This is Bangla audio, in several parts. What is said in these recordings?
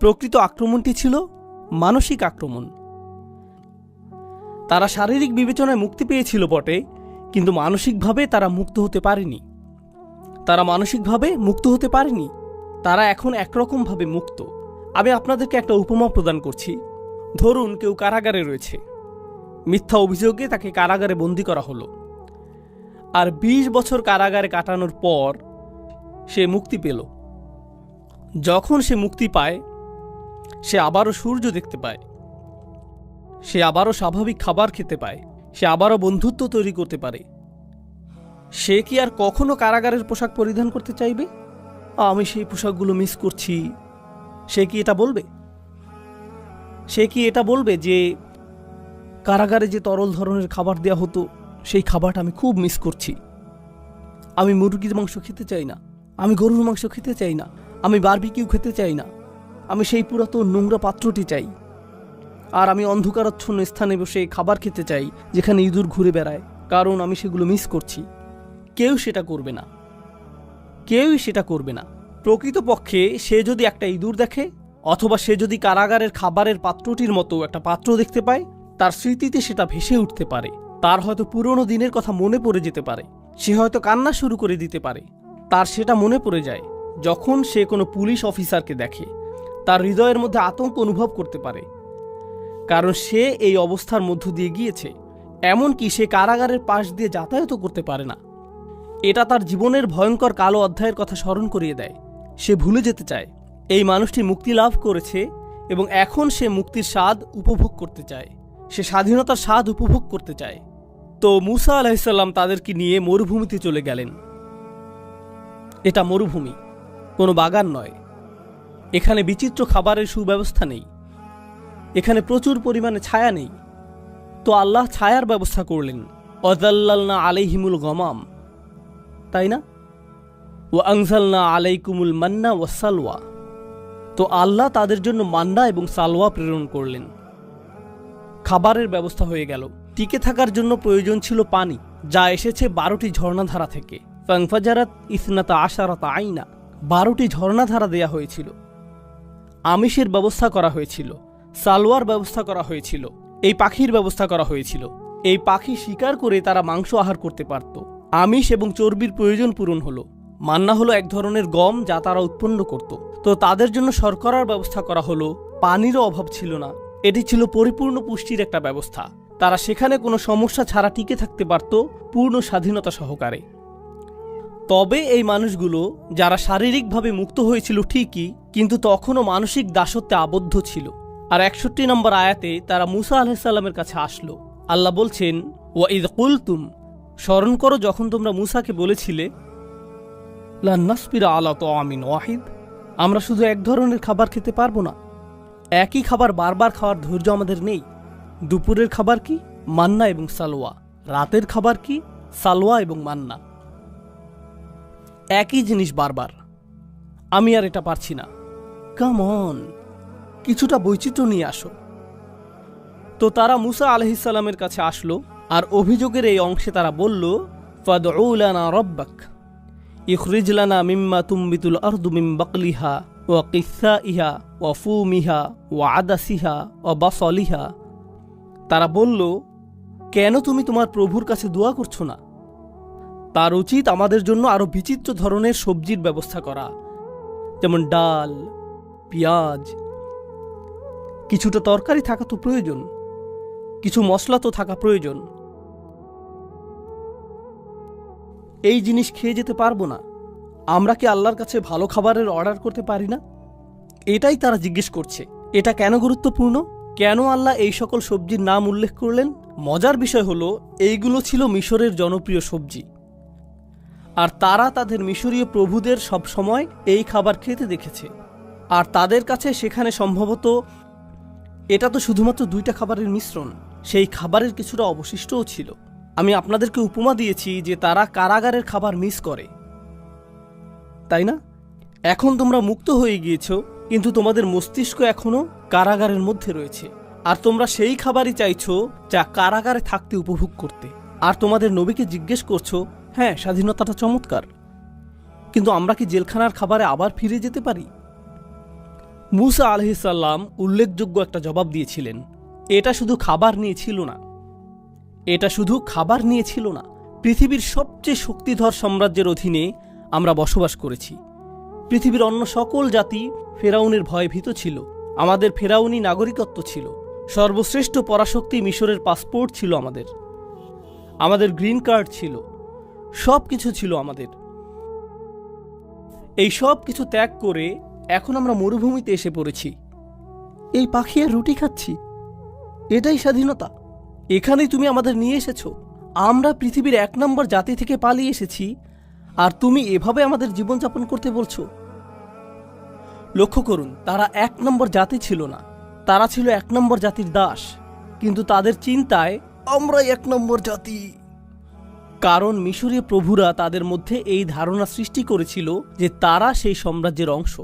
প্রকৃত আক্রমণটি ছিল মানসিক আক্রমণ। তারা শারীরিক বিবেচনায় মুক্তি পেয়েছিল বটে, কিন্তু মানসিকভাবে তারা মুক্ত হতে পারেনি। তারা মানসিকভাবে মুক্ত হতে পারেনি। তারা এখন একরকমভাবে মুক্ত। আমি আপনাদেরকে একটা উপমা প্রদান করছি। ধরুন কেউ কারাগারে রয়েছে। মিথ্যা অভিযোগে তাকে কারাগারে বন্দি করা হলো। আর ২০ বছর কারাগারে কাটানোর পর সে মুক্তি পেল। যখন সে মুক্তি পায় সে আবারও সূর্য দেখতে পায়। সে আবারও স্বাভাবিক খাবার খেতে পায়। সে আবারও বন্ধুত্ব তৈরি করতে পারে। সে কি আর কখনো কারাগারের পোশাক পরিধান করতে চাইবে? আমি সেই পোশাকগুলো মিস করছি। সে কি এটা বলবে? সে কি এটা বলবে যে কারাগারে যে তরল ধরনের খাবার দেওয়া হতো, সেই খাবারটা আমি খুব মিস করছি। আমি মুরগির মাংস খেতে চাই না। আমি গরুর মাংস খেতে চাই না। আমি বারবিকিউ খেতে চাই না। আমি সেই পুরাতন নোংরা পাত্রটি চাই। আর আমি অন্ধকারাচ্ছন্ন স্থানে বসে খাবার খেতে চাই, যেখানে ইঁদুর ঘুরে বেড়ায়, কারণ আমি সেগুলো মিস করছি। কেউ সেটা করবে না। কেউই সেটা করবে না। প্রকৃতপক্ষে সে যদি একটা ইঁদুর দেখে, অথবা সে যদি কারাগারের খাবারের পাত্রটির মতো একটা পাত্র দেখতে পায়, তার স্মৃতিতে সেটা ভেসে উঠতে পারে। তার হয়তো পুরনো দিনের কথা মনে পড়ে যেতে পারে। সে হয়তো কান্না শুরু করে দিতে পারে। তার সেটা মনে পড়ে যায়, যখন সে কোনো পুলিশ অফিসারকে দেখে। তার হৃদয়ের মধ্যে আতঙ্ক অনুভব করতে পারে। কারণ সে এই অবস্থার মধ্য দিয়ে গিয়েছে। এমনকি সে কারাগারের পাশ দিয়ে যাতায়াতও করতে পারে না। এটা তার জীবনের ভয়ঙ্কর কালো অধ্যায়ের কথা স্মরণ করিয়ে দেয়। সে ভুলে যেতে চায়। এই মানুষটি মুক্তি লাভ করেছে এবং এখন সে মুক্তির স্বাদ উপভোগ করতে চায়। সে স্বাধীনতার স্বাদ উপভোগ করতে চায়। তো মুসা আলাহিসাল্লাম তাদেরকে নিয়ে মরুভূমিতে চলে গেলেন। এটা মরুভূমি। কোনো বাগান নয়। এখানে বিচিত্র খাবারের সুব্যবস্থা নেই। এখানে প্রচুর পরিমাণে ছায়া নেই। তো আল্লাহ ছায়ার ব্যবস্থা করলেন। অজাল্লালনা আলাইহিমুল গমাম। তাই না? ও আংজালনা আলাইকুমুল মান্না ও সালওয়া। তো আল্লাহ তাদের জন্য মান্না এবং সালওয়া প্রেরণ করলেন। খাবারের ব্যবস্থা হয়ে গেল। টিকে থাকার জন্য প্রয়োজন ছিল পানি, যা এসেছে বারোটি ঝর্ণাধারা থেকে। ফাংফাজারাত ইসনাতা আশারাত আইনা। বারোটি ঝর্ণাধারা দেয়া হয়েছিল। আমিষের ব্যবস্থা করা হয়েছিল, সালোয়ার ব্যবস্থা করা হয়েছিল, এই পাখির ব্যবস্থা করা হয়েছিল। এই পাখি শিকার করে তারা মাংস আহার করতে পারত। আমিষ এবং চর্বির প্রয়োজন পূরণ হলো। মান্না হলো এক ধরনের গম যা তারা উৎপন্ন করত। তো তাদের জন্য শর্করার ব্যবস্থা করা হলো, পানিরও অভাব ছিল না। এটি ছিল পরিপূর্ণ পুষ্টির একটা ব্যবস্থা। তারা সেখানে কোনো সমস্যা ছাড়া টিকে থাকতে পারত, পূর্ণ স্বাধীনতা সহকারে। তবে এই মানুষগুলো, যারা শারীরিকভাবে মুক্ত হয়েছিল ঠিকই, কিন্তু তখনও মানসিক দাসত্বে আবদ্ধ ছিল। আর একষট্টি নম্বর আয়াতে তারা মুসা আলাহিসাল্লামের কাছে আসলো। আল্লাহ বলছেন ও ঈদ কুলতুম, স্মরণ করো যখন তোমরা মুসাকে বলেছিলে লান্নাসপিরা আলা তো আমিন ওয়াহিদ, আমরা শুধু এক ধরনের খাবার খেতে পারব না। একই খাবার বারবার খাওয়ার ধৈর্য আমাদের নেই। দুপুরের খাবার কি? মান্না এবং সালোয়া। রাতের খাবার কি? সালোয়া এবং মান্না। একই জিনিস বারবার। আমি আর এটা পারছি না। কামন কিছুটা বৈচিত্র্য নিয়ে আসো। তো তারা মুসা আলহিসাল্লামের কাছে আসলো আর অভিযোগের এই অংশে তারা বলল ফাদউলানা রব্বাক ইখরিজলানা মিম্মা তুম্বিতুল আরদু মিম বাকলিহা ওয়া কিসা ইহা ওয়া ফুমিহা ওয়া আদাসিহা ওয়া বাসলিহা। তারা বলল, কেন তুমি তোমার প্রভুর কাছে দোয়া করছ না? তার উচিত আমাদের জন্য আরও বিচিত্র ধরনের সবজির ব্যবস্থা করা। যেমন ডাল, পেঁয়াজ। কিছুটা তরকারি থাকা তো প্রয়োজন। কিছু মশলা তো থাকা প্রয়োজন। এই জিনিস খেয়ে যেতে পারব না। আমরা কি আল্লাহর কাছে ভালো খাবারের অর্ডার করতে পারি না? এটাই তারা জিজ্ঞেস করছে। এটা কেন গুরুত্বপূর্ণ? কেন আল্লাহ এই সকল সবজির নাম উল্লেখ করলেন? মজার বিষয় হলো, এইগুলো ছিল মিশরের জনপ্রিয় সবজি। আর তারা তাদের মিশরীয় প্রভুদের সব সময় এই খাবার খেতে দেখেছে। আর তাদের কাছে সেখানে সম্ভবত এটা তো শুধুমাত্র দুইটা খাবারের মিশ্রণ, সেই খাবারের কিছুটা অবশিষ্টও ছিল। আমি আপনাদেরকে উপমা দিয়েছি যে তারা কারাগারের খাবার মিস করে। তাই না? এখন তোমরা মুক্ত হয়ে গিয়েছ, কিন্তু তোমাদের মস্তিষ্ক এখনও কারাগারের মধ্যে রয়েছে। আর তোমরা সেই খাবারই চাইছো যা কারাগারে থাকতে উপভোগ করতে। আর তোমাদের নবীকে জিজ্ঞেস করছ হ্যাঁ স্বাধীনতাটা চমৎকার। কিন্তু আমরা কি জেলখানার খাবারে আবার ফিরে যেতে পারি? মুসা আলহিসাল্লাম উল্লেখযোগ্য একটা জবাব দিয়েছিলেন। এটা শুধু খাবার নিয়ে ছিল না। এটা শুধু খাবার নিয়ে ছিল না, পৃথিবীর সবচেয়ে শক্তিধর সাম্রাজ্যের অধীনে আমরা বসবাস করেছি। পৃথিবীর অন্য সকল জাতি ফেরাউনের ভয়ে ভীত ছিল, আমাদের ফেরাউনি নাগরিকত্ব ছিল, সর্বশ্রেষ্ঠ পরাশক্তি মিশরের পাসপোর্ট ছিল আমাদের। আমাদের গ্রিন কার্ড ছিল সব কিছু ছিল আমাদের। এই সব কিছু ত্যাগ করে এখন আমরা মরুভূমিতে এসে পড়েছি। এই পাখি আর রুটি খাচ্ছি। এটাই স্বাধীনতা। এখানেই তুমি আমাদের নিয়ে এসেছ। আমরা পৃথিবীর এক নম্বর জাতি থেকে পালিয়ে এসেছি। আর তুমি এভাবে আমাদের জীবনযাপন করতে বলছো। লক্ষ্য করুন, তারা এক নম্বর জাতি ছিল না। তারা ছিল এক নম্বর জাতির দাস। কিন্তু তাদের চিন্তায়, আমরাই এক নম্বর জাতি। কারণ মিশরীয় প্রভুরা তাদের মধ্যে এই ধারণা সৃষ্টি করেছিল যে তারা সেই সাম্রাজ্যের অংশ।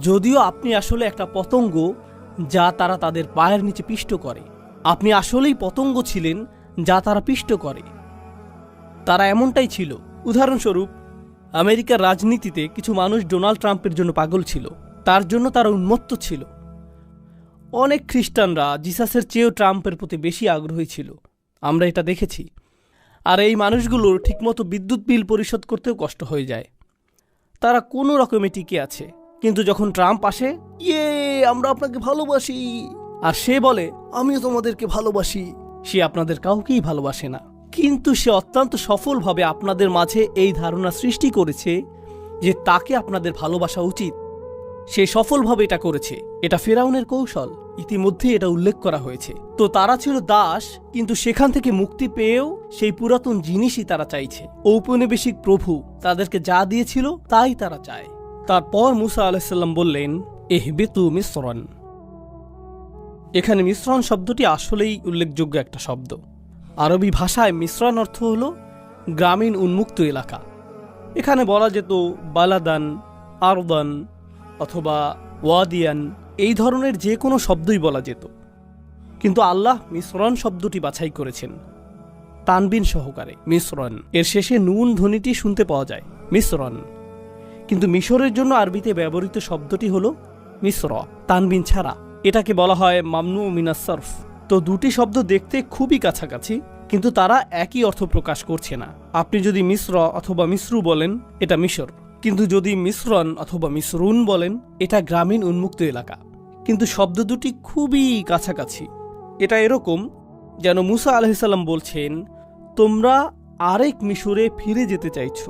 যদিও আপনি আসলে একটা পতঙ্গ যা তারা তাদের পায়ের নিচে পিষ্ট করে। আপনি আসলেই পতঙ্গ ছিলেন যা তারা পিষ্ট করে। তারা এমনটাই ছিল। উদাহরণস্বরূপ, আমেরিকার রাজনীতিতে কিছু মানুষ ডোনাল্ড ট্রাম্পের জন্য পাগল ছিল। তার জন্য তারা উন্মত্ত ছিল। অনেক খ্রিস্টানরা জিসাসের চেয়েও ট্রাম্পের প্রতি বেশি আগ্রহী ছিল। আমরা এটা দেখেছি। আর এই মানুষগুলোর ঠিকমতো বিদ্যুৎ বিল পরিশোধ করতেও কষ্ট হয়ে যায়। তারা কোনো রকমে টিকে আছে। কিন্তু যখন ট্রাম্প আসে ইয়ে আমরা আপনাকে ভালোবাসি। আর সে বলে, আমিও তোমাদেরকে ভালোবাসি। সে আপনাদের কাউকেই ভালোবাসে না। কিন্তু সে অত্যন্ত সফলভাবে আপনাদের মাঝে এই ধারণা সৃষ্টি করেছে যে তাকে আপনাদের ভালোবাসা উচিত। সে সফলভাবে এটা করেছে। এটা ফেরাউনের কৌশল। ইতিমধ্যে এটা উল্লেখ করা হয়েছে। তো তারা ছিল দাস, কিন্তু সেখান থেকে মুক্তি পেয়েও সেই পুরাতন জিনিসই তারা চাইছে। ঔপনিবেশিক প্রভু তাদেরকে যা দিয়েছিল তাই তারা চায়। তারপর মুসা আলাহিসাল্লাম বললেন, এহবেতু মিশ্রণ। এখানে মিশ্রণ শব্দটি আসলেই উল্লেখযোগ্য একটা শব্দ। আরবি ভাষায় মিশ্রণ অর্থ হল গ্রামীণ উন্মুক্ত এলাকা। এখানে বলা যেত বালাদান, আরদান অথবা ওয়াদিয়ান। এই ধরনের যে কোনো শব্দই বলা যেত। কিন্তু আল্লাহ মিশ্রণ শব্দটি বাছাই করেছেন। তানবিন সহকারে, মিশ্রণ। এর শেষে নুন ধ্বনিটি শুনতে পাওয়া যায়, মিশ্রণ। কিন্তু মিশরের জন্য আরবিতে ব্যবহৃত শব্দটি হল মিশ্র, তানবিন ছাড়া। এটাকে বলা হয় মামনু মিনাস সরফ তো দুটি শব্দ দেখতে খুবই কাছাকাছি, কিন্তু তারা একই অর্থ প্রকাশ করছে না। আপনি যদি মিশ্র অথবা মিশ্রু বলেন, এটা মিশর। কিন্তু যদি মিশ্রণ অথবা মিশ্রুন বলেন, এটা গ্রামীণ উন্মুক্ত এলাকা। কিন্তু শব্দ দুটি খুবই কাছাকাছি। এটা এরকম, যেন মুসা আলহিসাল্লাম বলছেন, তোমরা আরেক মিশরে ফিরে যেতে চাইছ।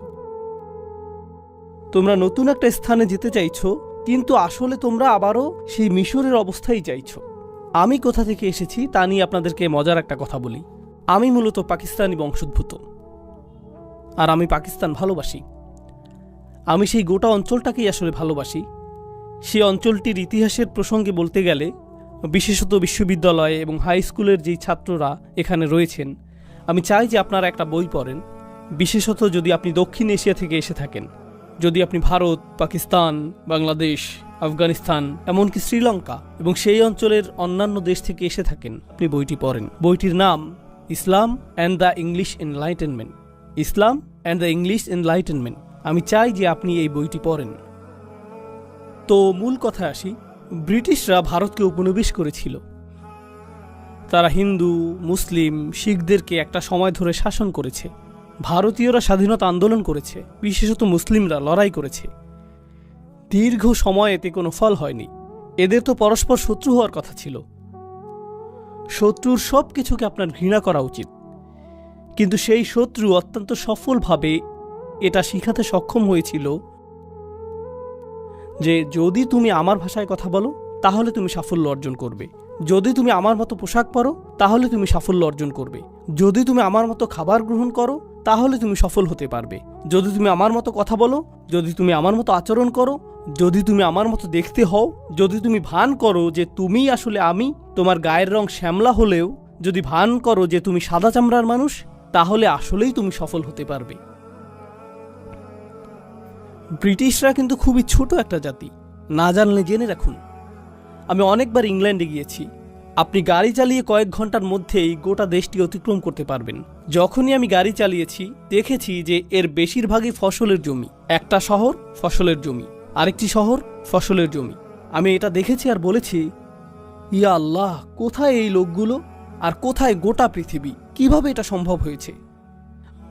তোমরা নতুন একটা স্থানে যেতে চাইছ, কিন্তু আসলে তোমরা আবারও সেই মিশরের অবস্থায় চাইছ আমি কোথা থেকে এসেছি তা নিয়ে আপনাদেরকে মজার একটা কথা বলি। আমি মূলত পাকিস্তানি বংশোদ্ভূত। আর আমি পাকিস্তান ভালোবাসি। আমি সেই গোটা অঞ্চলটাকেই আসলে ভালোবাসি। সেই অঞ্চলটির ইতিহাসের প্রসঙ্গে বলতে গেলে, বিশেষত বিশ্ববিদ্যালয় এবং হাই স্কুলের যেই ছাত্ররা এখানে রয়েছেন, আমি চাই যে আপনারা একটা বই পড়েন, বিশেষত যদি আপনি দক্ষিণ এশিয়া থেকে এসে থাকেন, যদি আপনি ভারত, পাকিস্তান, বাংলাদেশ, আফগানিস্তান, এমনকি শ্রীলঙ্কা এবং সেই অঞ্চলের অন্যান্য দেশ থেকে এসে থাকেন, আপনি বইটি পড়েন। বইটির নাম, Islam and the English enlightenment. Islam and the English enlightenment. আমি চাই যে আপনি এই বইটি পড়েন। তো মূল কথায় আসি, ব্রিটিশরা ভারতকে উপনিবেশ করেছিল। তারা হিন্দু, মুসলিম, শিখদেরকে একটা সময় ধরে শাসন করেছে। ভারতীয়রা স্বাধীনতা আন্দোলন করেছে, বিশেষত মুসলিমরা লড়াই করেছে। দীর্ঘ সময় এতে কোনো ফল হয়নি। এদের তো পরস্পর শত্রু হওয়ার কথা ছিল। শত্রুর সব কিছুকে আপনার ঘৃণা করা উচিত। কিন্তু সেই শত্রু অত্যন্ত সফলভাবে এটা শিখাতে সক্ষম হয়েছিল যে যদি তুমি আমার ভাষায় কথা বলো, তাহলে তুমি সাফল্য অর্জন করবে। যদি তুমি আমার মতো পোশাক পরো, তাহলে তুমি সাফল্য অর্জন করবে। যদি তুমি আমার মতো খাবার গ্রহণ করো, তাহলে তুমি সফল হতে পারবে। যদি তুমি আমার মতো কথা বলো, যদি তুমি আমার মতো আচরণ করো, যদি তুমি আমার মতো দেখতে হও, যদি তুমি ভান করো যে তুমি আসলে আমি, তোমার গায়ের রং শ্যামলা হলেও যদি ভান করো যে তুমি সাদা চামড়ার মানুষ, তাহলে আসলেই তুমি সফল হতে পারবে। ব্রিটিশরা কিন্তু খুবই ছোট একটা জাতি। না জানলে জেনে রাখুন। আমি অনেকবার ইংল্যান্ডে গিয়েছি। আপনি গাড়ি চালিয়ে কয়েক ঘণ্টার মধ্যেই গোটা দেশটি অতিক্রম করতে পারবেন। যখনই আমি গাড়ি চালিয়েছি, দেখেছি যে এর বেশিরভাগই ফসলের জমি। একটা শহর, ফসলের জমি। আরেকটি শহর, ফসলের জমি। আমি এটা দেখেছি আর বলেছি, ইয়া আল্লাহ, কোথায় এই লোকগুলো? আর কোথায় গোটা পৃথিবী? কীভাবে এটা সম্ভব হয়েছে?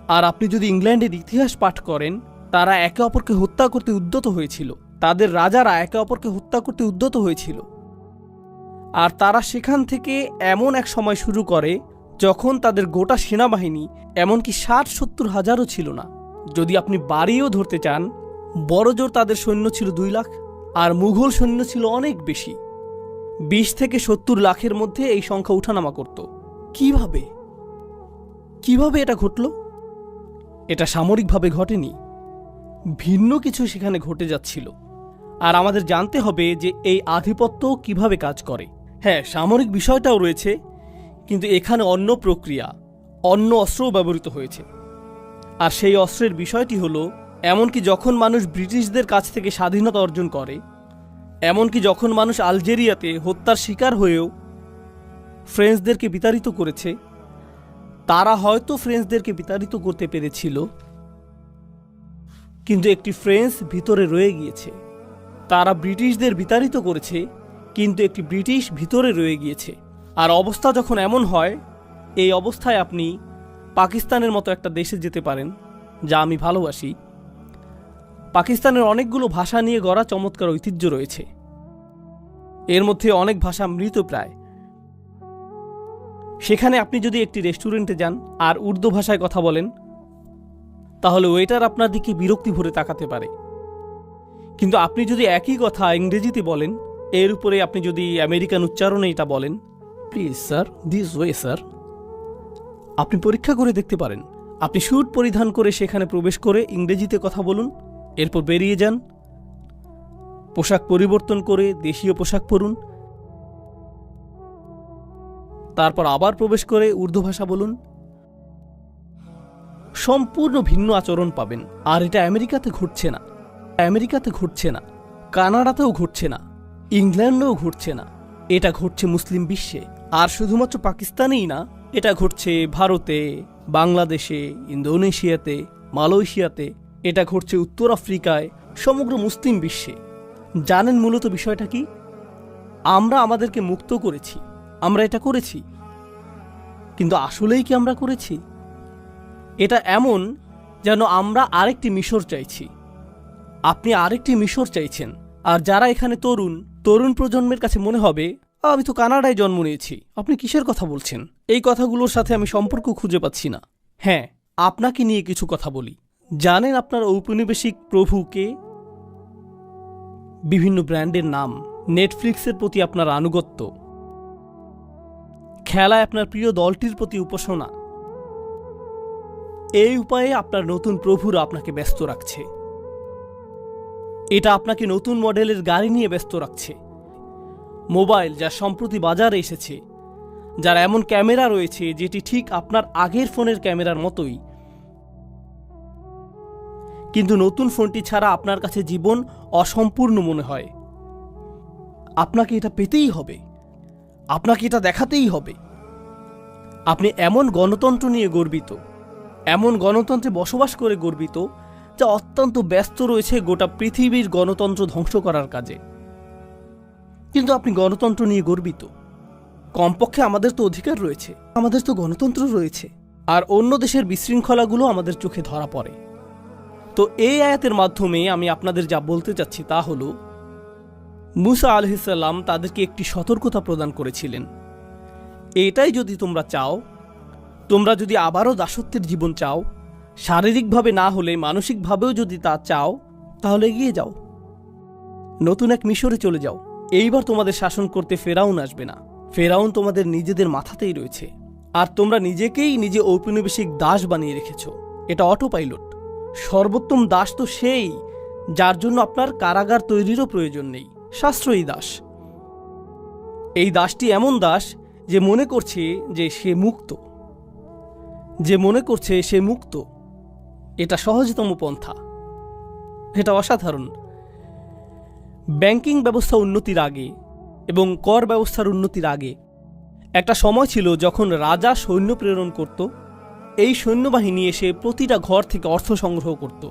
আর আপনি যদি ইংল্যান্ডের ইতিহাস পাঠ করেন তারা একে অপরকে হত্যা করতে উদ্যত হয়েছিল। তাদের রাজারা একে অপরকে হত্যা করতে উদ্যত হয়েছিল। আর তারা সেখান থেকে এমন এক সময় শুরু করে, যখন তাদের গোটা সেনাবাহিনী, এমনকি ষাট সত্তর হাজারও ছিল না। যদি আপনি বাড়িও ধরতে চান বড়জোর তাদের সৈন্য ছিল দুই লাখ, আর মুঘল সৈন্য ছিল অনেক বেশি। বিশ থেকে সত্তর লাখের মধ্যে এই সংখ্যা উঠানামা করত। কীভাবে? কীভাবে এটা ঘটল? এটা সামরিকভাবে ঘটেনি। ভিন্ন কিছু সেখানে ঘটে যাচ্ছিল। আর আমাদের জানতে হবে যে এই আধিপত্য কীভাবে কাজ করে। হ্যাঁ সামরিক বিষয়টাও রয়েছে, কিন্তু এখানে অন্য প্রক্রিয়া, অন্য অস্ত্রও ব্যবহৃত হয়েছে। আর সেই অস্ত্রের বিষয়টি হলো, এমনকি যখন মানুষ ব্রিটিশদের কাছ থেকে স্বাধীনতা অর্জন করে, এমনকি যখন মানুষ আলজেরিয়াতে হত্যার শিকার হয়েও ফ্রেঞ্চদেরকে বিতাড়িত করেছে, তারা হয়তো ফ্রেঞ্চদেরকে বিতাড়িত করতে পেরেছিল। কিন্তু একটি ফ্রেঞ্চ ভিতরে রয়ে গিয়েছে। তারা ব্রিটিশদের বিতাড়িত করেছে, কিন্তু একটি ব্রিটিশ ভিতরে রয়ে গিয়েছে। আর অবস্থা যখন এমন হয়, এই অবস্থায় আপনি পাকিস্তানের মতো একটা দেশে যেতে পারেন, যা আমি ভালোবাসি। পাকিস্তানের অনেকগুলো ভাষা নিয়ে গড়া চমৎকার ঐতিহ্য রয়েছে। এর মধ্যে অনেক ভাষা মৃত প্রায়। সেখানে আপনি যদি একটি রেস্টুরেন্টে যান আর উর্দু ভাষায় কথা বলেন তাহলে ওয়েটার আপনার দিকে বিরক্তি ভরে তাকাতে পারে। কিন্তু আপনি যদি একই কথা ইংরেজিতে বলেন, এর উপরে আপনি যদি আমেরিকান উচ্চারণে এটা বলেন please sir this way sir আপনি পরীক্ষা করে দেখতে পারেন। আপনি স্যুট পরিধান করে সেখানে প্রবেশ করে ইংরেজিতে কথা বলুন, এরপর বেরিয়ে যান। পোশাক পরিবর্তন করে দেশীয় পোশাক পরুন। তারপর আবার প্রবেশ করে উর্দু ভাষা বলুন। সম্পূর্ণ ভিন্ন আচরণ পাবেন। আর এটা আমেরিকাতে ঘটছে না। আমেরিকাতে ঘটছে না। কানাডাতেও ঘটছে না। ইংল্যান্ডেও ঘটছে না। এটা ঘটছে মুসলিম বিশ্বে। আর শুধুমাত্র পাকিস্তানেই না, এটা ঘটছে ভারতে, বাংলাদেশে, ইন্দোনেশিয়াতে, মালয়েশিয়াতে, এটা ঘটছে উত্তর আফ্রিকায়, সমগ্র মুসলিম বিশ্বে। জানেন মূলত বিষয়টা কি? আমরা আমাদেরকে মুক্ত করেছি। আমরা এটা করেছি। কিন্তু আসলেই কি আমরা করেছি? এটা এমন যেন আমরা আরেকটি মিশর চাইছি। আপনি আরেকটি মিশর চাইছেন। আর যারা এখানে তরুণ তরুণ প্রজন্মের কাছে মনে হবে, আমি তো কানাডায় জন্ম নিয়েছি। আপনি কিসের কথা বলছেন? এই কথাগুলোর সাথে আমি সম্পর্ক খুঁজে পাচ্ছি না। হ্যাঁ আপনাকে নিয়ে কিছু কথা বলি। জানেন আপনার ঔপনিবেশিক প্রভুকে বিভিন্ন ব্র্যান্ডের নাম। নেটফ্লিক্সের প্রতি আপনার আনুগত্য। খেলায় আপনার প্রিয় দলটির প্রতি উপাসনা। এই উপায়ে আপনার নতুন প্রভুরা আপনাকে ব্যস্ত রাখছে। এটা আপনাকে নতুন মডেলের গাড়ি নিয়ে ব্যস্ত রাখছে। মোবাইল যা সম্প্রতি বাজারে এসেছে, যার এমন ক্যামেরা রয়েছে যেটি ঠিক আপনার আগের ফোনের ক্যামেরার মতোই। কিন্তু নতুন ফোনটি ছাড়া আপনার কাছে জীবন অসম্পূর্ণ মনে হয়। আপনাকে এটা পেতেই হবে। আপনাকে এটা দেখাতেই হবে। আপনি এমন গণতন্ত্র নিয়ে গর্বিত। এমন গণতন্ত্রে বসবাস করে গর্বিত, যা অত্যন্ত ব্যস্ত রয়েছে গোটা পৃথিবীর গণতন্ত্র ধ্বংস করার কাজে। কিন্তু আপনি গণতন্ত্র নিয়ে গর্বিত। কমপক্ষে আমাদের তো অধিকার রয়েছে। আমাদের তো গণতন্ত্র রয়েছে। আর অন্য দেশের বিশৃঙ্খলাগুলো আমাদের চোখে ধরা পড়ে। তো এই আয়াতের মাধ্যমে আমি আপনাদের যা বলতে চাচ্ছি তা হল, মুসা আলহিসাল্লাম তাদেরকে একটি সতর্কতা প্রদান করেছিলেন। এটাই যদি তোমরা চাও তোমরা যদি আবারও দাসত্বের জীবন চাও, শারীরিকভাবে না হলে মানসিকভাবেও যদি তা চাও, তাহলে এগিয়ে যাও। নতুন এক মিশরে চলে যাও। এইবার তোমাদের শাসন করতে ফেরাউন আসবে না। ফেরাউন তোমাদের নিজেদের মাথাতেই রয়েছে। আর তোমরা নিজেকেই নিজে ঔপনিবেশিক দাস বানিয়ে রেখেছ। এটা অটো পাইলট সর্বোত্তম দাস তো সেই, যার জন্য আপনার কারাগার তৈরিরও প্রয়োজন নেই। সাশ্রয়ী দাস। এই দাসটি এমন দাস যে মনে করছে যে সে মুক্ত। যে মনে করছে সে মুক্ত, এটা সহজতম পন্থা। এটা অসাধারণ। ব্যাংকিং ব্যবস্থা উন্নতির আগে এবং কর ব্যবস্থার উন্নতির আগে একটা সময় ছিল যখন রাজা সৈন্য প্রেরণ করত, এই সৈন্যবাহিনী এসে প্রতিটা ঘর থেকে অর্থ সংগ্রহ করত।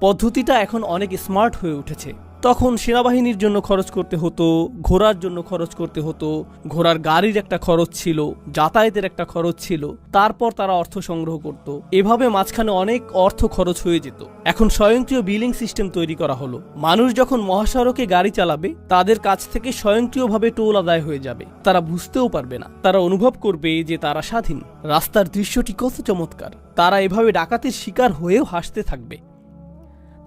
পদ্ধতিটা এখন অনেক স্মার্ট হয়ে উঠেছে। তখন সেনাবাহিনীর জন্য খরচ করতে হতো, ঘোড়ার জন্য খরচ করতে হতো, ঘোড়ার গাড়ির একটা খরচ ছিল, যাতায়াতের একটা খরচ ছিল, তারপর তারা অর্থ সংগ্রহ করত। এভাবে মাঝখানে অনেক অর্থ খরচ হয়ে যেত। এখন স্বয়ংক্রিয় বিলিং সিস্টেম তৈরি করা হলো। মানুষ যখন মহাসড়কে গাড়ি চালাবে, তাদের কাছ থেকে স্বয়ংক্রিয়ভাবে টোল আদায় হয়ে যাবে। তারা বুঝতেও পারবে না। তারা অনুভব করবে যে তারা স্বাধীন। রাস্তার দৃশ্যটি কত চমৎকার। তারা এভাবে ডাকাতের শিকার হয়েও হাসতে থাকবে।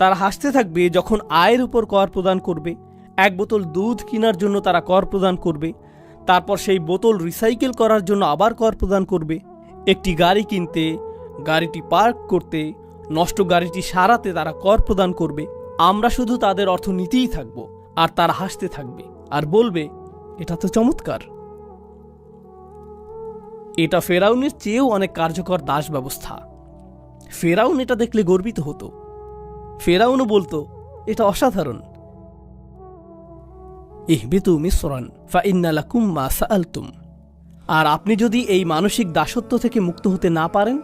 তারা হাসতে থাকবে যখন আয়ের উপর কর প্রদান করবে। এক বোতল দুধ কেনার জন্য তারা কর প্রদান করবে। তারপর সেই বোতল রিসাইকেল করার জন্য আবার কর প্রদান করবে। একটি গাড়ি কিনতে, গাড়িটি পার্ক করতে, নষ্ট গাড়িটি সারাতে তারা কর প্রদান করবে। আমরা শুধু তাদের অর্থ নিতেই থাকব, আর তারা হাসতে থাকবে, আর বলবে, এটা তো চমৎকার। এটা ফেরাউনের চেয়েও অনেক কার্যকর দাস ব্যবস্থা ফেরাউন এটা দেখলে গর্বিত হতো। ফেরাউনও বলতো, এটা অসাধারণ। ইহবিতু মিসরান ফা ইন্নালাকুম মা সাআলতুম। আর আপনি যদি এই মানসিক দাসত্ব থেকে মুক্ত হতে না পারেন,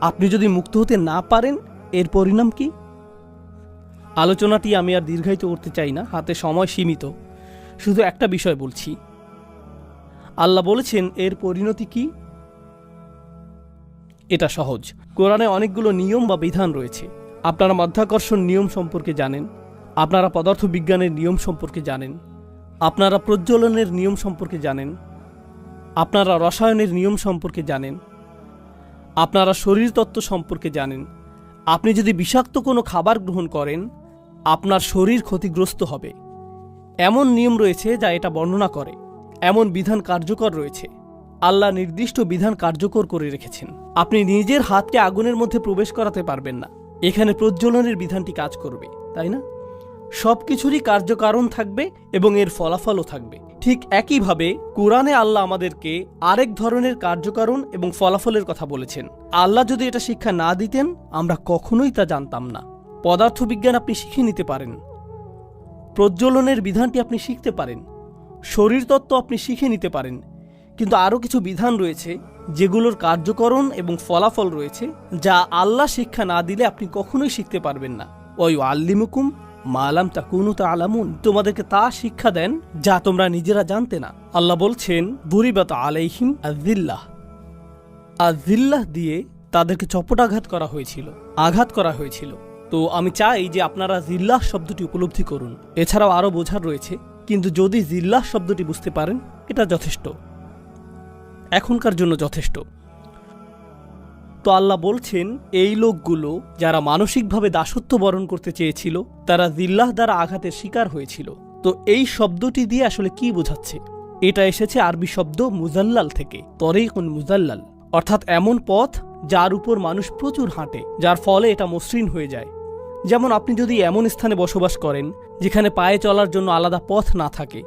আপনি যদি মুক্ত হতে না পারেন, এর পরিণাম কি? আলোচনাটি আমি আর দীর্ঘায়িত করতে চাই না, হাতে সময় সীমিত। শুধু একটা বিষয় বলছি। আল্লাহ বলেছেন, এর পরিণতি কি? এটা সহজ। কোরআনে অনেকগুলো নিয়ম বা বিধান রয়েছে। আপনারা মাধ্যাকর্ষণ নিয়ম সম্পর্কে জানেন, আপনারা পদার্থবিজ্ঞানের নিয়ম সম্পর্কে জানেন, আপনারা প্রজ্বলনের নিয়ম সম্পর্কে জানেন, আপনারা রসায়নের নিয়ম সম্পর্কে জানেন, আপনারা শরীরতত্ত্ব সম্পর্কে জানেন, আপনি যদি বিষাক্ত কোনো খাবার গ্রহণ করেন, আপনার শরীর ক্ষতিগ্রস্ত হবে। এমন নিয়ম রয়েছে যা এটা বর্ণনা করে, এমন বিধান কার্যকর রয়েছে। আল্লাহ নির্দিষ্ট বিধান কার্যকর করে রেখেছেন। আপনি নিজের হাতকে আগুনের মধ্যে প্রবেশ করাতে পারবেন না। এখানে প্রজ্বলনের বিধানটি কাজ করবে, তাই না? সব কিছুরই কার্যকারণ থাকবে এবং এর ফলাফলও থাকবে। ঠিক একইভাবে কোরআনে আল্লাহ আমাদেরকে আরেক ধরনের কার্যকারণ এবং ফলাফলের কথা বলেছেন। আল্লাহ যদি এটা শিক্ষা না দিতেন, আমরা কখনোই তা জানতাম না। পদার্থবিজ্ঞান আপনি শিখে নিতে পারেন। প্রজ্বলনের বিধানটি আপনি শিখতে পারেন। শরীরতত্ত্ব আপনি শিখে নিতে পারেন। কিন্তু আরও কিছু বিধান রয়েছে যেগুলোর কার্যকরণ এবং ফলাফল রয়েছে, যা আল্লাহ শিক্ষা না দিলে আপনি কখনোই শিখতে পারবেন না। ওই আল্লিমুকুম মালাম তাকুনু তা আলামুন তোমাদেরকে তা শিক্ষা দেন, যা তোমরা নিজেরা জানতে না। আল্লাহ বলছেন বুরিবাত আলাইহিম আজিল্লাহ আজিল্লাহ দিয়ে তাদেরকে চপটাঘাত করা হয়েছিল, আঘাত করা হয়েছিল। তো আমি চাই যে আপনারা জিল্লাহ শব্দটি উপলব্ধি করুন। এছাড়াও আরও বোঝার রয়েছে, কিন্তু যদি জিল্লাহ শব্দটি বুঝতে পারেন, এটা যথেষ্ট। এখনকার জন্য যথেষ্ট। তো আল্লাহ বলছেন, এই লোকগুলো যারা মানসিকভাবে দাসত্ব বরণ করতে চেয়েছিল, তারা জিল্লাহ দ্বারা আঘাতের শিকার হয়েছিল। তো এই শব্দটি দিয়ে আসলে কি বোঝাচ্ছে? এটা এসেছে আরবি শব্দ মুজাল্লাল থেকে, তরেকুন মুজাল্লাল। অর্থাৎ এমন পথ যার উপর মানুষ প্রচুর হাঁটে, যার ফলে এটা মসৃণ হয়ে যায়। যেমন আপনি যদি এমন স্থানে বসবাস করেন, যেখানে পায়ে চলার জন্য আলাদা পথ না থাকে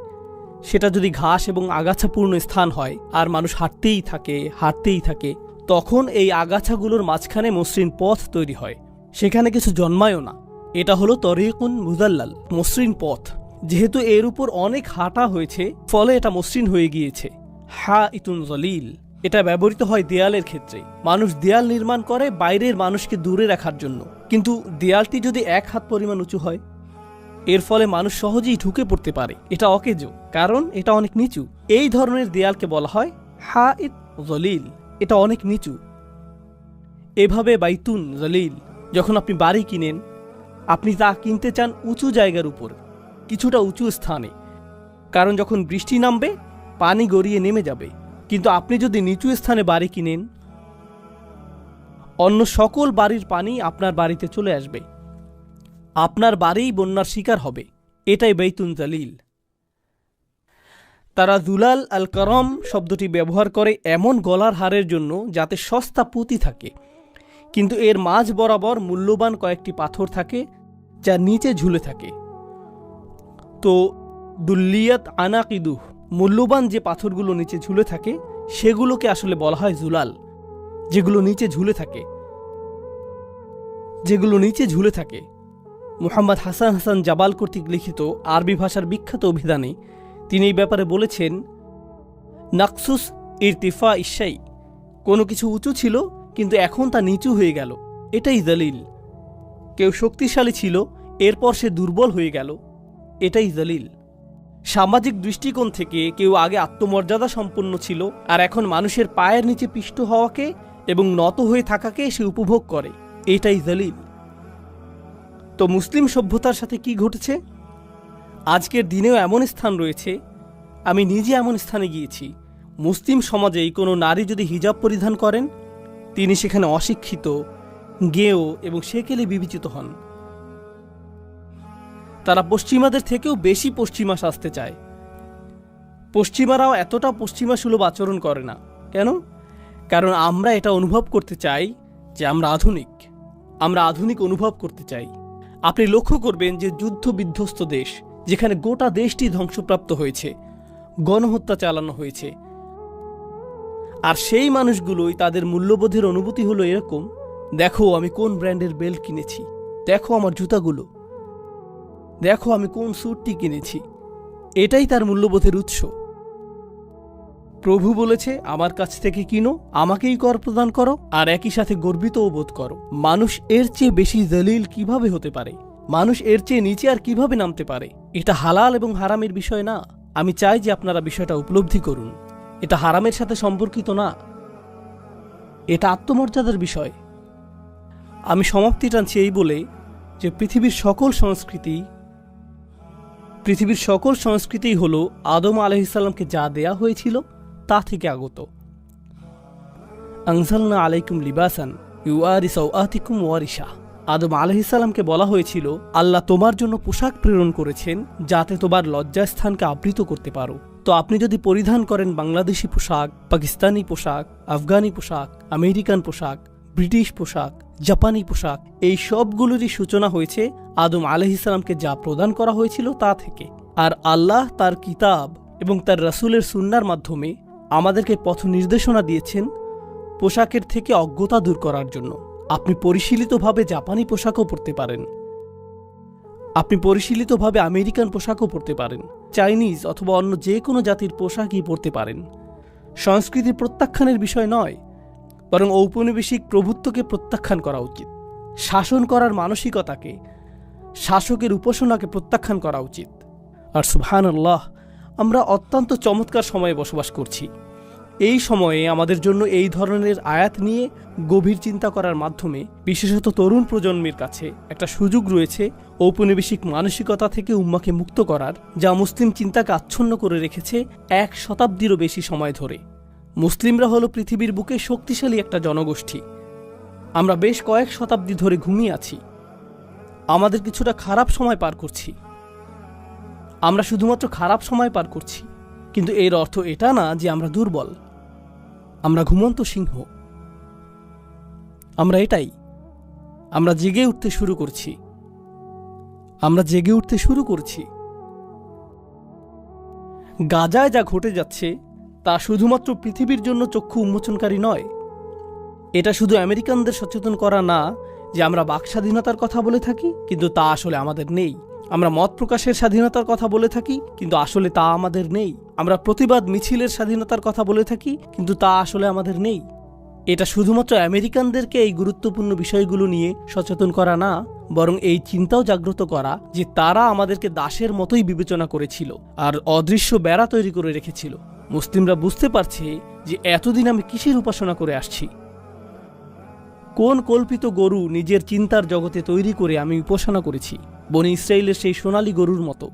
সেটা যদি ঘাস এবং আগাছাপূর্ণ স্থান হয় আর মানুষ হাঁটতেই থাকে হাঁটতেই থাকে, তখন এই আগাছাগুলোর মাঝখানে মসৃণ পথ তৈরি হয়। সেখানে কিছু জন্মায়ও না। এটা হলো তরিকুন মুজাল্লাল মসৃণ পথ। যেহেতু এর উপর অনেক হাঁটা হয়েছে, ফলে এটা মসৃণ হয়ে গিয়েছে। হা ইতুন জলিল, এটা ব্যবহৃত হয় দেয়ালের ক্ষেত্রে। মানুষ দেয়াল নির্মাণ করে বাইরের মানুষকে দূরে রাখার জন্য। কিন্তু দেয়ালটি যদি এক হাত পরিমাণ উঁচু হয় এর ফলে মানুষ সহজেই ঢুকে পড়তে পারে। এটা অকেজো, কারণ এটা অনেক নিচু। এই ধরনের দেয়ালকে বলা হয় হা ইত জলিল। এটা অনেক নিচু। এভাবে বাইতুন জলিল, যখন আপনি বাড়ি কিনেন, আপনি তা কিনতে চান উঁচু জায়গার উপর, কিছুটা উঁচু স্থানে। কারণ যখন বৃষ্টি নামবে, পানি গড়িয়ে নেমে যাবে। কিন্তু আপনি যদি নিচু স্থানে বাড়ি কিনেন, অন্য সকল বাড়ির পানি আপনার বাড়িতে চলে আসবে। আপনার বাড়িই বন্যার শিকার হবে। এটাই বেতুন জালিল। তারা দুলাল আল করম শব্দটি ব্যবহার করে এমন গলার হারের জন্য যাতে সস্তা পুঁতি থাকে। কিন্তু এর মাঝ বরাবর মূল্যবান কয়েকটি পাথর থাকে, যা নিচে ঝুলে থাকে। তো দুল্লিয়াত আনাকিদুহ, মূল্যবান যে পাথরগুলো নিচে ঝুলে থাকে, সেগুলোকে আসলে বলা হয় জুলাল যেগুলো নিচে ঝুলে থাকে। যেগুলো নিচে ঝুলে থাকে। মুহাম্মদ হাসান হাসান জাবাল কর্তৃক লিখিত আরবি ভাষার বিখ্যাত অভিধানে তিনি এই ব্যাপারে বলেছেন, নাকসুস ইরতিফা ইসাই কোনো কিছু উঁচু ছিল, কিন্তু এখন তা নিচু হয়ে গেল। এটাই দলিল। কেউ শক্তিশালী ছিল, এরপর সে দুর্বল হয়ে গেল। এটাই দলিল। সামাজিক দৃষ্টিকোণ থেকে কেউ আগে আত্মমর্যাদা সম্পন্ন ছিল, আর এখন মানুষের পায়ের নিচে পিষ্ট হওয়াকে এবং নত হয়ে থাকাকে সে উপভোগ করে। এটাই দলিল। তো মুসলিম সভ্যতার সাথে কি ঘটেছে? আজকের দিনেও এমন স্থান রয়েছে, আমি নিজে এমন স্থানে গিয়েছি, মুসলিম সমাজেই কোনো নারী যদি হিজাব পরিধান করেন, তিনি সেখানে অশিক্ষিত, গেয় এবং সেকেলে বিবেচিত হন। তারা পশ্চিমাদের থেকেও বেশি পশ্চিমা সাজতে চায়। পশ্চিমারাও এতটা পশ্চিমা সুলভ আচরণ করে না। কেন? কারণ আমরা এটা অনুভব করতে চাই যে আমরা আধুনিক। আমরা আধুনিক অনুভব করতে চাই। আপনি লক্ষ্য করবেন যে যুদ্ধ বিধ্বস্ত দেশ, যেখানে গোটা দেশটি ধ্বংসপ্রাপ্ত হয়েছে, গণহত্যা চালানো হয়েছে। আর সেই মানুষগুলোই তাদের মূল্যবোধের অনুভূতি হলো এরকম, দেখো আমি কোন ব্র্যান্ডের বেল্ট কিনেছি, দেখো আমার জুতাগুলো, দেখো আমি কোন স্যুটটি কিনেছি। এটাই তার মূল্যবোধের উৎস। প্রভু বলেছে, আমার কাছ থেকে কিনো, আমাকেই কর প্রদান করো, আর একই সাথে গর্বিতও বোধ করো। মানুষ এর চেয়ে বেশি দলিল কীভাবে হতে পারে? মানুষ এর চেয়ে নিচে আর কীভাবে নামতে পারে? এটা হালাল এবং হারামের বিষয় না। আমি চাই যে আপনারা বিষয়টা উপলব্ধি করুন। এটা হারামের সাথে সম্পর্কিত না। এটা আত্মমর্যাদার বিষয়। আমি সমাপ্তি টানছি এই বলে যে পৃথিবীর সকল সংস্কৃতি, পৃথিবীর সকল সংস্কৃতিই হলো আদম আলহিসাল্লামকে যা দেয়া হয়েছিল তা থেকে আগত। আংসালনা আলাইকুম লিবাসান ইউ ইউআরি সৌআতিকুম ওয়ারিশা। আদম আলহিসাল্লামকে বলা হয়েছিল, আল্লাহ তোমার জন্য পোশাক প্রেরণ করেছেন যাতে তোমার লজ্জাস্থানকে আবৃত করতে পারো। তো আপনি যদি পরিধান করেন বাংলাদেশি পোশাক, পাকিস্তানি পোশাক, আফগানি পোশাক, আমেরিকান পোশাক, ব্রিটিশ পোশাক, জাপানি পোশাক, এই সবগুলোরই সূচনা হয়েছে আদম আলহিসাল্লামকে যা প্রদান করা হয়েছিল তা থেকে। আর আল্লাহ তার কিতাব এবং তার রাসূলের সুন্নার মাধ্যমে আমাদেরকে পথ নির্দেশনা দিয়েছেন পোশাকের থেকে অজ্ঞতা দূর করার জন্য। আপনি পরিশীলিতভাবে জাপানি পোশাকও পরতে পারেন। আপনি পরিশীলিতভাবে আমেরিকান পোশাকও পরতে পারেন। চাইনিজ অথবা অন্য যে কোনো জাতির পোশাকই পরতে পারেন। সংস্কৃতি প্রত্যাখ্যানের বিষয় নয়, বরং ঔপনিবেশিক প্রভুত্বকে প্রত্যাখ্যান করা উচিত। শাসন করার মানসিকতাকে, শাসকের উপাসনাকে প্রত্যাখ্যান করা উচিত। আর সুবহান আল্লাহ আমরা অত্যন্ত চমৎকার সময়ে বসবাস করছি। এই সময়ে আমাদের জন্য এই ধরনের আয়াত নিয়ে গভীর চিন্তা করার মাধ্যমে বিশেষত তরুণ প্রজন্মের কাছে একটা সুযোগ রয়েছে ঔপনিবেশিক মানসিকতা থেকে উম্মাকে মুক্ত করার, যা মুসলিম চিন্তাকে আচ্ছন্ন করে রেখেছে এক শতাব্দীরও বেশি সময় ধরে। মুসলিমরা হলো পৃথিবীর বুকে শক্তিশালী একটা জনগোষ্ঠী। আমরা বেশ কয়েক শতাব্দী ধরে ঘুমিয়ে আছি। আমাদের কিছুটা খারাপ সময় পার করছি। আমরা শুধুমাত্র খারাপ সময় পার করছি। কিন্তু এর অর্থ এটা না যে আমরা দুর্বল। আমরা ঘুমন্ত সিংহ। আমরা এটাই। আমরা জেগে উঠতে শুরু করছি। আমরা জেগে উঠতে শুরু করছি। গাজায় যা ঘটে যাচ্ছে, তা শুধুমাত্র পৃথিবীর জন্য চক্ষু উন্মোচনকারী নয়। এটা শুধু আমেরিকানদের সচেতন করা না যে আমরা বাক স্বাধীনতার কথা বলে থাকি, কিন্তু তা আসলে আমাদের নেই। আমরা মত প্রকাশের স্বাধীনতার কথা বলে থাকি, কিন্তু আসলে তা আমাদের নেই। আমরা প্রতিবাদ মিছিলের স্বাধীনতার কথা বলে থাকি, কিন্তু তা আসলে আমাদের নেই। এটা শুধুমাত্র আমেরিকানদেরকে এই গুরুত্বপূর্ণ বিষয়গুলো নিয়ে সচেতন করা না, বরং এই চিন্তাও জাগ্রত করা যে তারা আমাদেরকে দাসের মতোই বিবেচনা করেছিল আর অদৃশ্য বেড়া তৈরি করে রেখেছিল। মুসলিমরা বুঝতে পারছে যে এতদিন আমি কিসের উপাসনা করে আসছি। কোন কল্পিত গরু নিজের চিন্তার জগতে তৈরি করে আমি উপাসনা করেছি? বনি ইসরায়েলের সেই সোনালী গরুর মতো।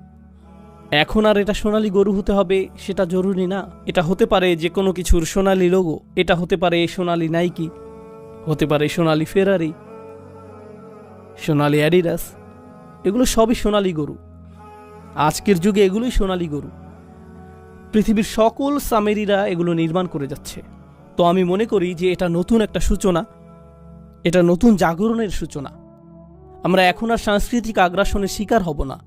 এখন আর এটা সোনালী গরু হতে হবে, সেটা জরুরি না। এটা হতে পারে যে কোনো কিছুর সোনালী লোগো, এটা হতে পারে সোনালী নাইকি, হতে পারে সোনালী ফেরারি, সোনালী অ্যাডিডাস, এগুলো সবই সোনালী গরু। আজকের যুগে এগুলোই সোনালী গরু। পৃথিবীর সকল সামেরিরা এগুলো নির্মাণ করে যাচ্ছে। তো আমি মনে করি যে এটা নতুন একটা সূচনা, এটা নতুন জাগরণের সূচনা। আমরা এখন আর সাংস্কৃতিক আগ্রাসনের শিকার হব না।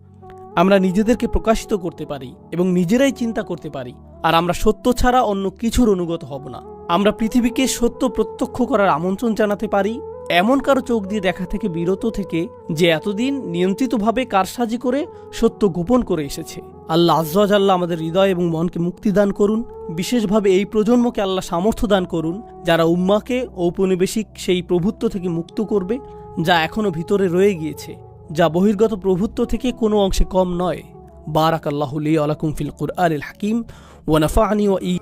আমরা নিজেদেরকে প্রকাশিত করতে পারি এবং নিজেরাই চিন্তা করতে পারি। আর আমরা সত্য ছাড়া অন্য কিছুর অনুগত হব না। আমরা পৃথিবীকে সত্য প্রত্যক্ষ করার আমন্ত্রণ জানাতে পারি। এমন কারও চোখ দিয়ে দেখা থেকে বিরত থেকে যে এতদিন নিয়ন্ত্রিতভাবে কারসাজি করে সত্য গোপন করে এসেছে। আল্লাহ আজ্লাহ আমাদের হৃদয় এবং মনকে মুক্তি দান করুন। বিশেষভাবে এই প্রজন্মকে আল্লাহ সামর্থ্য দান করুন, যারা উম্মাকে ঔপনিবেশিক সেই প্রভুত্ব থেকে মুক্ত করবে। যা এখনও ভিতরে রয়ে গিয়েছে, যা বহির্গত প্রভুত্ব থেকে কোনো অংশে কম নয়। বারাক আল্লাহ আলাকুম ফিল কুরআনিল হাকিম ওয়ানাফা আনি ও ই